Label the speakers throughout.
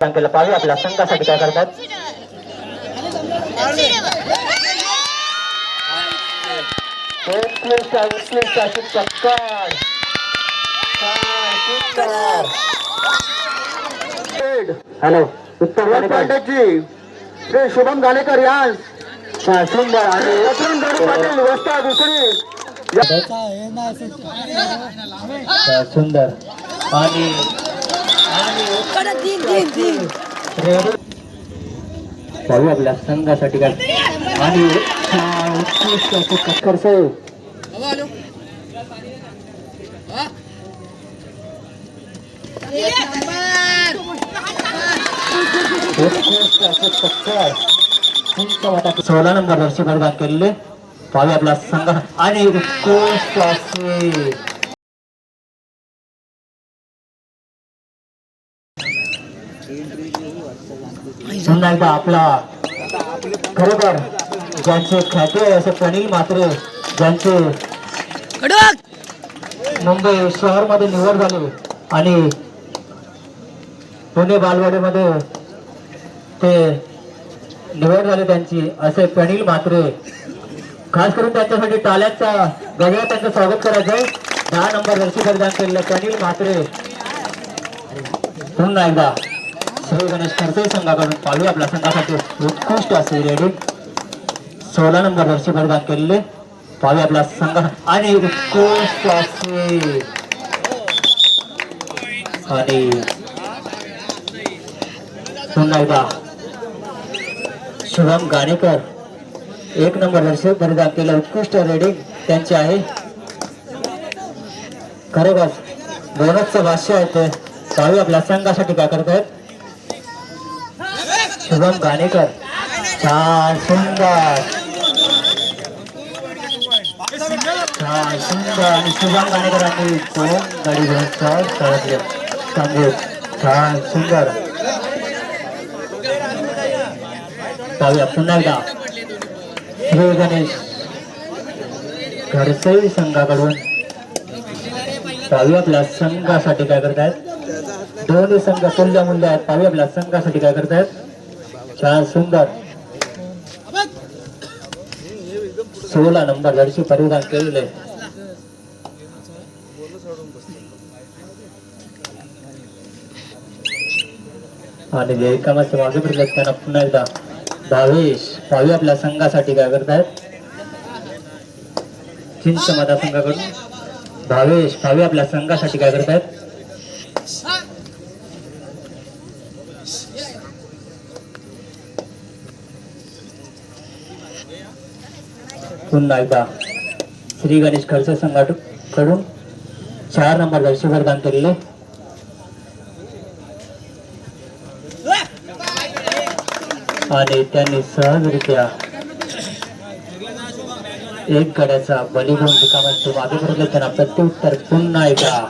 Speaker 1: केलं पाहूया. आपल्या संघासाठी काय करतात? हॅलो. उत्तर
Speaker 2: शुभम यांस.
Speaker 1: काय सुंदर आणि
Speaker 2: पाटील वस्ता दुसरी.
Speaker 1: सुंदर आणि रेडू पाहूया आपल्या संघासाठी काय? आणि काय उत्कृष्ट असं चक्कर साहेब. उत्कृष्ट असं चक्कर उंच वाटा सोळा नंबर बरबाद केलेले. पाहूया आपला संघ. आणि उत्कृष्ट असे. एकदा आपला. खरोखर ज्यांचे आहे असे प्रणील मात्रे ज्यांचे मुंबई शहरमध्ये निवड झाली आणि पुणे बालवाडीमध्ये ते निवड झाली त्यांची असे प्रणील मात्रे खास करून त्यांच्यासाठी टाळ्यांचा गजरा त्यांचं स्वागत करायचं दहा नंबर वर्षी परिधान केलेलं प्रणील मात्रे पुन्हा एकदा. श्री गणेश खर्चे संघाकडून पालू आपल्या संघासाठी उत्कृष्ट असे रेडी. सोळा नंबर वर्षी परिधान केलेले. पालू आपला संघ आणि उत्कृष्ट असे. आणि पुन्हा एकदा शुभम गाणेकर एक नंबर वर्ष परिधान केलं उत्कृष्ट रेडिंग त्यांचे आहे. खरोखर दोनच भाष्य आहे ते. पाहू आपल्या संघासाठी काय करतायत? शुभम गाणेकर. छान सुंदर. छान सुंदर. आणि शुभम गाणेकरांनी दोन गाडी घेऊन सरकले छान सुंदर. पाहूया पुन्हा एकदा. श्री गणेश घरसई संघाकडून. पाहूया आपल्या संघासाठी काय करतायत? दोन्ही संघ तुल्य मूल्य आहेत. पाहूया आपल्या संघासाठी काय करतायत. छान सुंदर. सोळा नंबर जर्सी परिधान केलेले. आणि जयकामाचे मागे पडले त्यांना पुन्हा एकदा भावेश भावी आपल्या संघासाठी काय करतायत? चिंच मतदारसंघाकडून. भावेश भावी आपल्या संघासाठी काय करतायत? पुन्हा एकदा श्री गणेश खर्च संघाकडून चार नंबर वर्षी प्रदान केलेले. आणि त्यांनी सहजरित्या एक गड्याचा बली घेऊन रिकामाचे मागे त्यांना प्रत्युत्तर पुन्हा एकदा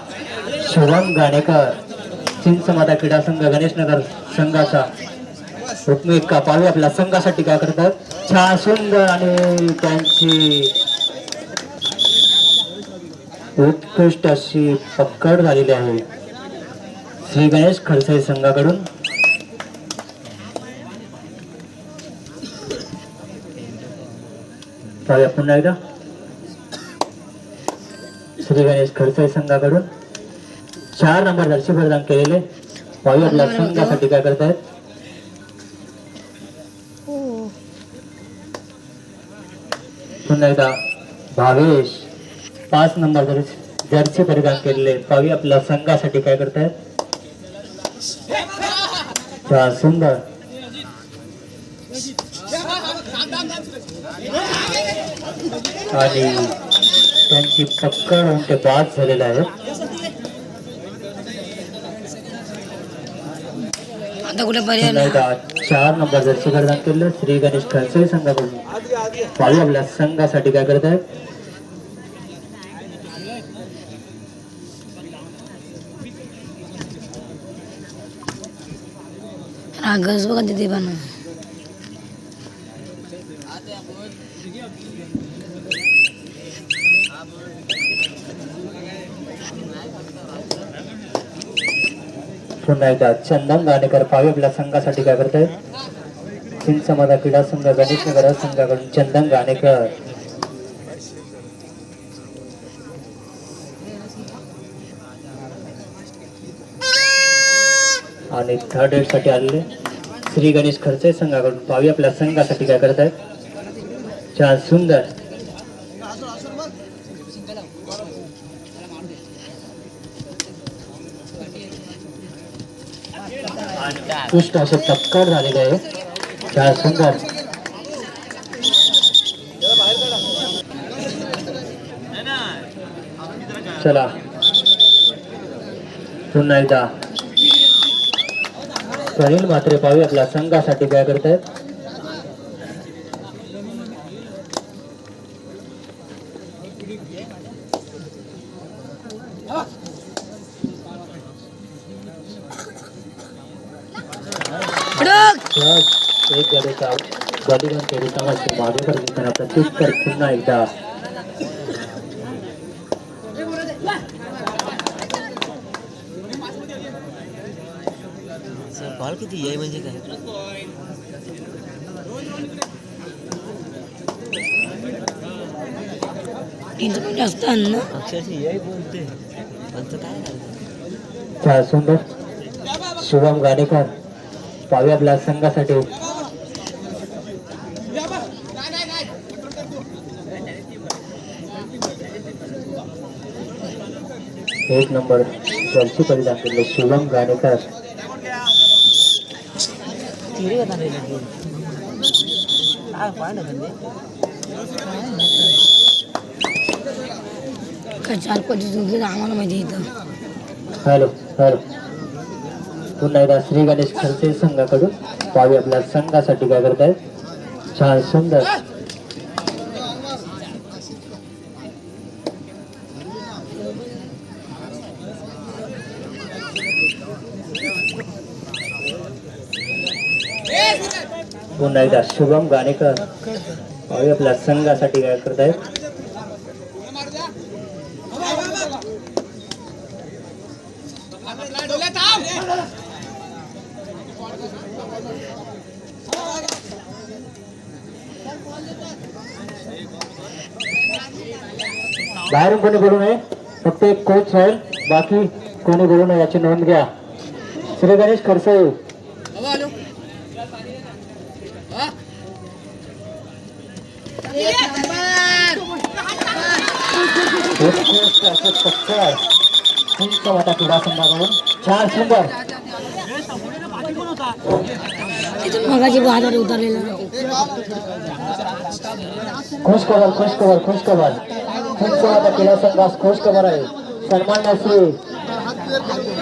Speaker 1: शुभम गाणेकर चिंचमाता क्रीडा संघ गणेशनगर संघाचा हुकमी पाळू? आपल्या संघासाठी काय करतात? छान सुंदर आणि त्यांची उत्कृष्ट अशी पकड झालेली आहे. श्री गणेश खडसे संघाकडून. पुन्हा एकदा. श्री गणेश खडसे संघाकडून. चार नंबर दर्शी प्रदान केलेले. पाहूया आपल्या संघासाठी काय करतायत? पुन्हा एकदा भावेश पाच नंबर जर जर्सी परिधान केलेले पाहूया आपल्या संघासाठी काय करतायत? छान सुंदर. आणि त्यांची पक्कड होऊन ते बाद झालेले आहेत.
Speaker 3: आता कुठे पर्याय
Speaker 1: चार नंबर जर्सी परिधान केलेले श्री गणेश खडसे संघाकडून पाहूया आपल्या संघासाठी काय करतायत.
Speaker 3: रागस बघा तिथे पण.
Speaker 1: पुन्हा एकदा चंदन गाणेकर पावी आपल्या संघासाठी काय करताय? चिंचमादा क्रीडा संघ गणेश नगर संघाकडून चंदन गाणेकर. आणि थर्ड एडसाठी आलेले श्री गणेश खर्चे संघाकडून पावी आपल्या संघासाठी काय करत आहेत छान सुंदर. उत्कृष्ट असं टक्कर झालेलं आहे छान संघात. चला. पुन्हा एकदा. सुनील मात्रे पावी आपल्या संघासाठी काय करतायत? सहज एक गडीचा गडीगण पेरू समाजचे मागे कर देताना प्रत्युत्तर पुन्हा एकदा.
Speaker 4: बॉल किती आहे म्हणजे काय?
Speaker 3: जास्त आहे ना
Speaker 4: अक्षरशः यय बोलते. पण काय
Speaker 1: सुंदर? शुभम गाडेकर. पावी आपल्या संघासाठी. एक नंबर जर्सी परिधान केले शुभम गाडेकर
Speaker 4: तिरी होता रे लगे काय पाहिलं त्यांनी
Speaker 3: काय चार पाच दिवस आम्हाला माहिती आहे इथं.
Speaker 1: Hello hello. पुन्हा एकदा श्री गणेश खर्चे संघाकडून पावी आपल्या संघासाठी काय करतायत. छान सुंदर. पुन्हा एकदा शुभम गाणेकर. पावी आपल्या संघासाठी काय करत आहेत बाहेरून कोणी बोलू नये फक्त एक कोच राहील बाकी कोणी बोलू नये याची नोंद घ्या श्री गणेश खडसे क्रीडा संघाकडून
Speaker 3: मगाची बाज़ार उतरलेला
Speaker 1: खुश खबर खुश खबर खुश खबर। वाटा क्रीडा संघास खुश खबर आहे. सन्मान्याची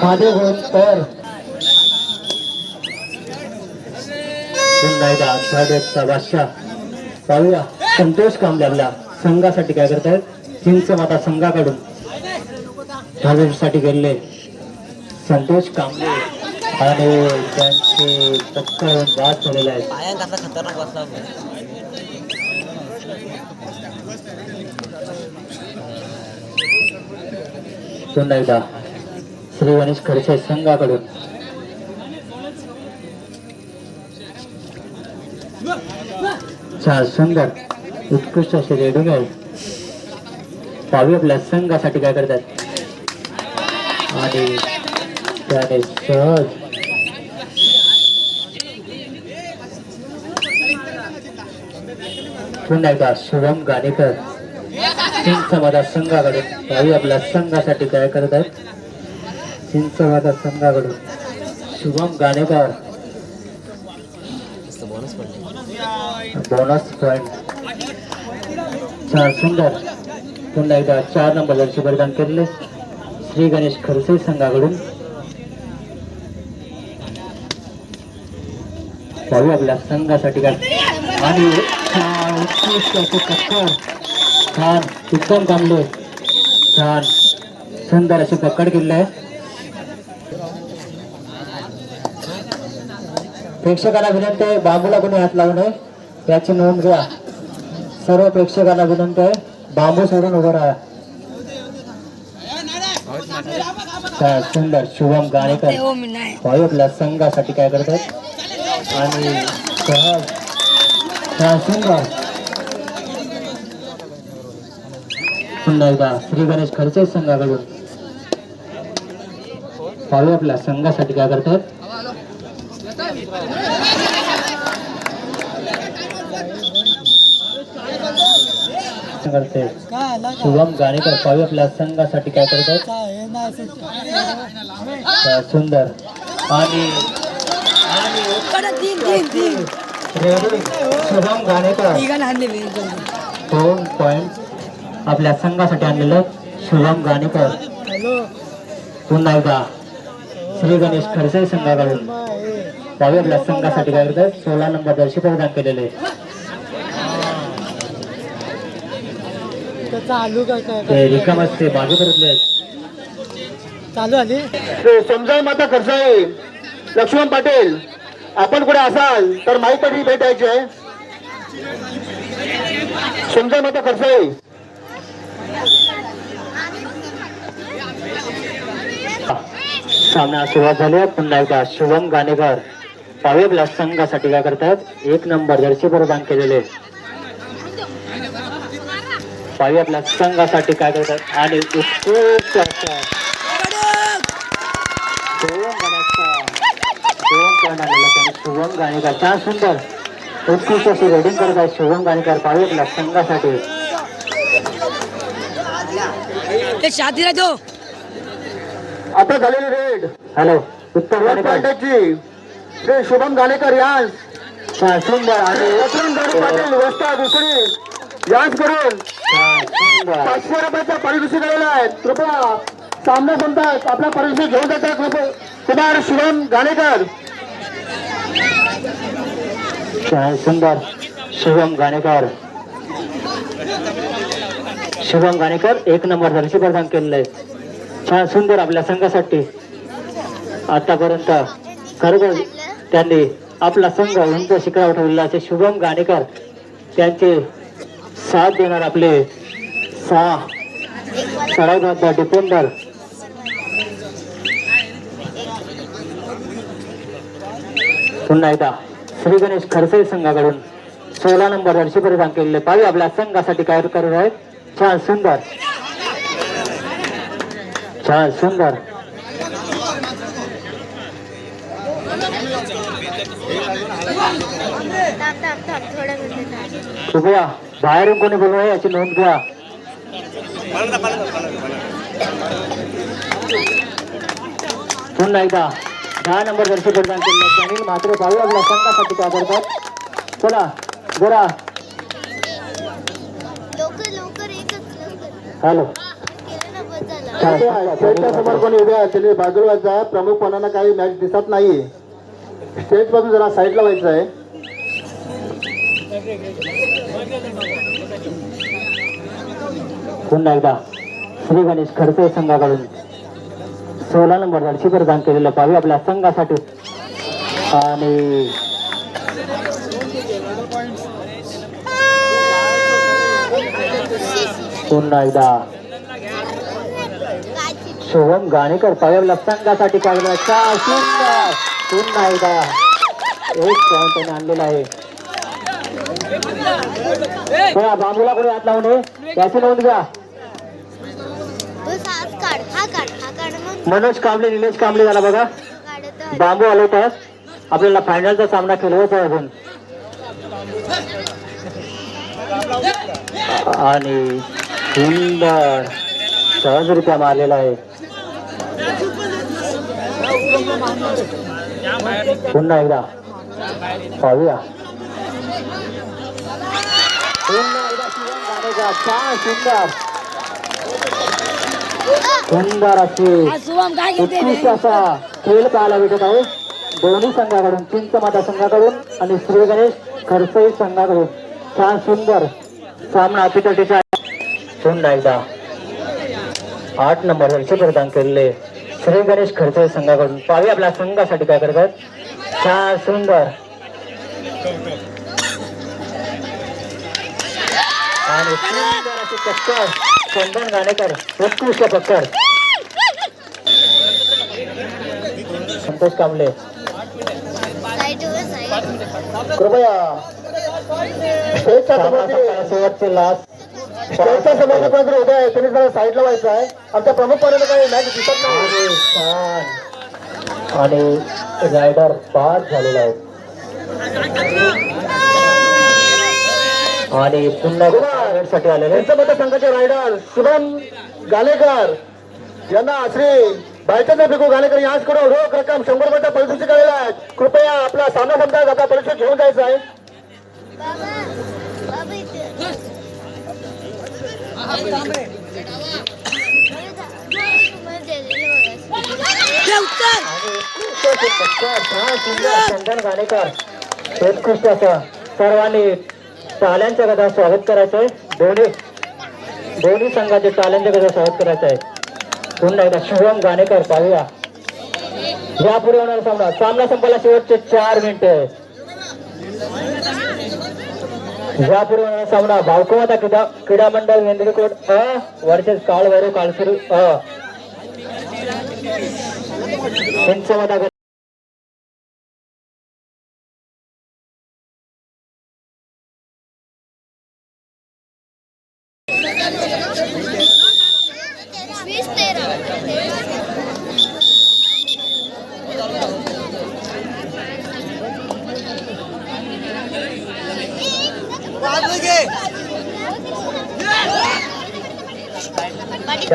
Speaker 1: माधे तर. पुन्हा एकदा थर्ड बादशाह पाहूया. संतोष आपल्या संघासाठी काय करतायत चिंच माता संघाकडून. साठी गेले. संतोष कांबळे आणि त्यांचे टक्कर बाद झालेले आहेत पुन्हा एकदा श्री गणेश खडसे संघाकडून. छान सुंदर उत्कृष्ट असे रेडिंग पावी आपल्या संघासाठी काय करतात. आणि त्याने सहज पुन्हा एकदा शुभम गाणेकर चिंचमादा संघाकडून भावी आपल्या संघासाठी काय करत आहेत? चिंचमादा संघाकडून. शुभम गाणेकर.
Speaker 4: बोनस पडले
Speaker 1: पॉइंट सुंदर. पुन्हा एकदा चार नंबर शुभदान केले केलेले. श्री गणेश खरसे संघाकडून. भावी आपल्या संघासाठी काय? आणि उत्कृष्ट असं टक्कर छान एकदम चांगले छान. सुंदर असे पकड केले आहे. प्रेक्षकाला विनंती आहे बांबूला कोणी हात लावू नये याची नोंद घ्या. सर्व प्रेक्षकाला विनंती आहे बांबू सोडून उभं राहा. सुंदर शुभम गाणेकर
Speaker 3: हो
Speaker 1: संघासाठी काय करतात? आणि सुंदर. पुन्हा एकदा श्री गणेश खर्चे संघाकडून. आपल्या संघासाठी काय करतात? करते. शुभम गाणेकर आपल्या संघासाठी काय करतात? सुंदर. आणि शुभम गाणेकर. दोन पॉइंट आपल्या संघासाठी आणलेलं शुभम गाणेकर. पुन्हा एकदा श्री गणेश खडसे संघाकडून आपल्या संघासाठी काय करतात सोळा नंबर दर्शी प्रदान केलेले
Speaker 4: चालू काय काय
Speaker 1: ते रिकामच ते मागे परतले
Speaker 4: चालू आली
Speaker 2: श्री समजाई माता खरसाई लक्ष्मण पाटील आपण कुठे असाल तर माईसाठी भेटायचे आहे. समजाई माता खरसाई
Speaker 1: सामना सुरुवात झाली आहे. पुन्हा एकदा शुभम गाणेकर पाहू संघासाठी काय करतात? एक नंबर जर्सी प्रदान केलेले. पावे आपल्या संघासाठी काय करतात? आणि उत्कृष्ट शुभम गाणेकर. छान सुंदर. उत्कृष्ट अशी रेडिंग करत आहे शुभम गाणेकर पाहू संघासाठी.
Speaker 3: शादी राजो
Speaker 2: आता झालेली रेड
Speaker 1: हॅलो उत्तर
Speaker 2: पॉइंटाची श्री शुभम गाणेकर यांस.
Speaker 1: सुंदर आणि
Speaker 2: लक्ष्मण गणेश पाटील वस्ता दुसरी. यांस करून पाचशे रुपयाचा पारितोषिक आलेला आहे. कृपया सामना संपतात आपला पारितोषिक घेऊन जातात कृपया. कुमार शुभम गाणेकर.
Speaker 1: छान सुंदर. शुभम गाणेकर. शुभम गाणेकर एक नंबर दर्शी प्रदान केलेलं आहे. छान सुंदर आपल्या संघासाठी. आतापर्यंत खरोखर त्यांनी आपला संघ उंच शिखरावर ठेवलेला असे शुभम गाणेकर त्यांचे साथ देणार आपले सहा सरावचा डिपेंडर पुन्हा एकदा श्री गणेश खडसे संघाकडून सोळा नंबर वर्षी परिधान केलेले पावी आपल्या संघासाठी काय करत आहेत छान सुंदर. छान सुंदर. कृपया बाहेरून कोणी बोलू नये याची नोंद घ्या. पुन्हा एकदा दहा नंबर वर्षी परिधान केलेले अनिल म्हात्रे पावी आपल्या संघासाठी काय करतात? चला
Speaker 5: लवकर.
Speaker 1: हॅलो.
Speaker 2: स्टेजच्या समोर. कोणी उभे बाजूला व्हायचा प्रमुखपणानं काही मॅच दिसत नाही स्टेजपासून जरा साईडला व्हायचं आहे.
Speaker 1: पुन्हा एकदा श्री गणेश खडसे संघाकडून सोळा नंबर वर्षी प्रदान केलेलं पावी आपल्या संघासाठी. आणि पुन्हा एकदा शुभम गाणेकर आपल्या संघासाठी पाहिलं. छान सुंदर पुन्हा एकदा. एक पॉईंट त्याने आणलेला आहे. बांबूला कोणी हात लावू नये त्याची नोंद घ्या. मनोज कांबळे निलेश कांबळे झाला बघा. बांबू आले तर आपल्याला फायनलचा सामना खेळवायचा आहे अजून आणि सुंदर सहजरित्या मारलेला आहे. पुन्हा एकदा. पाहूया. पुन्हा एकदा शिवम गाणेकर छान सुंदर. सुंदर उत्कृष्ट असा खेळ पाहायला भेटत आहे. दोन्ही संघाकडून चिंच माता संघाकडून आणि श्री गणेश खरसई संघाकडून. छान सुंदर. सामना आहे. पुन्हा एकदा. आठ नंबर वर्ष प्रदान केलेले. श्री गणेश खरसई संघाकडून. पावी आपल्या संघासाठी काय करतात. छान सुंदर. आणि सुंदर अशी टक्कर चंदन गाणेकर उत्कृष्ट टक्कर संतोष कांबळे.
Speaker 2: कृपया.
Speaker 1: शेवटचे लास्ट
Speaker 2: स्टेजच्या समोरचे कोणतरी उभे आहे. त्यांनी जरा साईडला व्हायचं आहे. आमच्या प्रमुख काही मॅच दिसत नाही.
Speaker 1: आणि रायडर बाद झालेला आहे. आणि पुन्हा साठी आलेले.
Speaker 2: त्यांच्या मतदारसंघाचे रायडर शुभम गालेकर यांना श्री बायचंद्र भिकू गालेकर यांच्याकडून रोख रक्कम शंभर रुपयाचा परिस्थिती कळलेला आहे. कृपया आपला सामना समजा आपला परिस्थिती घेऊन जायचा आहे.
Speaker 1: चंदन गाणेकर उत्कृष्ट असं सर्वांनी टाळ्यांच्या गदा स्वागत करायचंय. दोन्ही दोन्ही संघाचे चाल्यांच्या गदा स्वागत करायचं आहे पुन्हा एकदा शुभम गाणेकर पाहूया. यापुढे होणार सामना. सामना संपायला शेवटचे चार मिनिटे. यापुढे होणार सामना भावकुमाता क्रीडा क्रीडा मंडळ वेंद्रकोट अ वर्सेस काळभैरव कालसुरू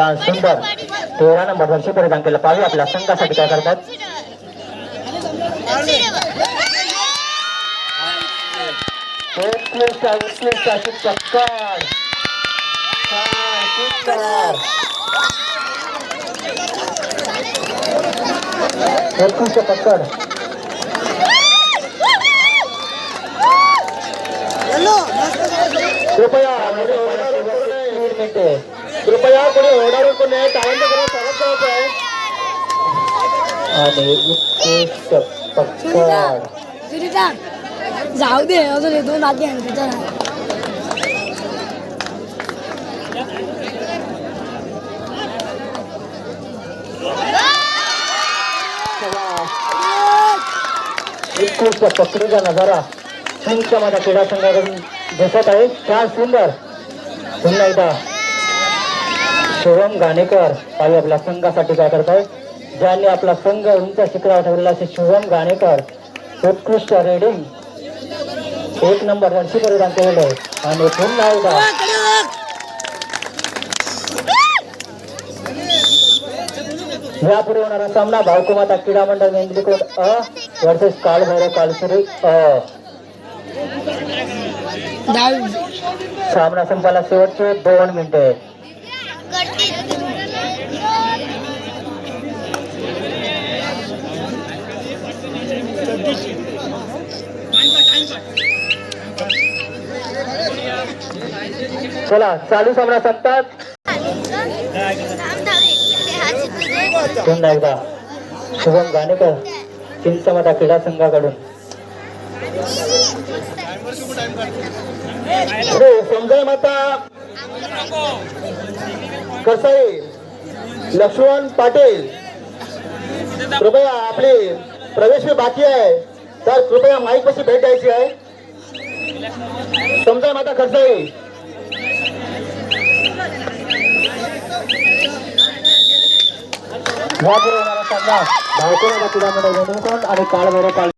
Speaker 1: छान सुंदर तेरा नंबर वर्षी परिधान केलं पाहूया आपल्या संघासाठी काय करतात उत्कृष्ट उत्कृष्ट अशी
Speaker 2: कृपया कोणी करू कोणी आहे.
Speaker 1: आणि उत्कृष्ट पकड
Speaker 3: सुनीता जाऊ दे अजून हे दोन बाकी आहे त्याच्या
Speaker 1: उत्कृष्ट नजारा. तुमच्या माझ्या क्रीडा संघाकडून दिसत आहे. छान सुंदर. पुन्हा एकदा. शिवम गाणेकर काही आपल्या संघासाठी काय करताय? ज्यांनी आपला संघ उंच शिखरावर ठेवलेला असे शिवम गाणेकर. उत्कृष्ट रेडिंग एक नंबर रनशी परिधान केलेलं आहे. आणि पुन्हा एकदा यापुढे होणारा सामना भावकुमाता क्रीडा मंडळ मेंदलीकोट अ वर्सेस काळभैरव कालसुरी अ. सामना संपायला शेवटचे दोन मिनिटे. चला चालू सामना संपतात. पुन्हा एकदा शुभम गाणेकर चिंचमता क्रीडा संघाकडून.
Speaker 2: श्री समजय माता. कसाई लक्ष्मण पाटील. कृपया आपली प्रवेश बाकी आहे. तर कृपया माईक कशी भेट द्यायची आहे. समजा माता खरसाई
Speaker 1: यापुढे होणारा सामना धावकोला क्रीडा मंडळ आणि काळभैरव काल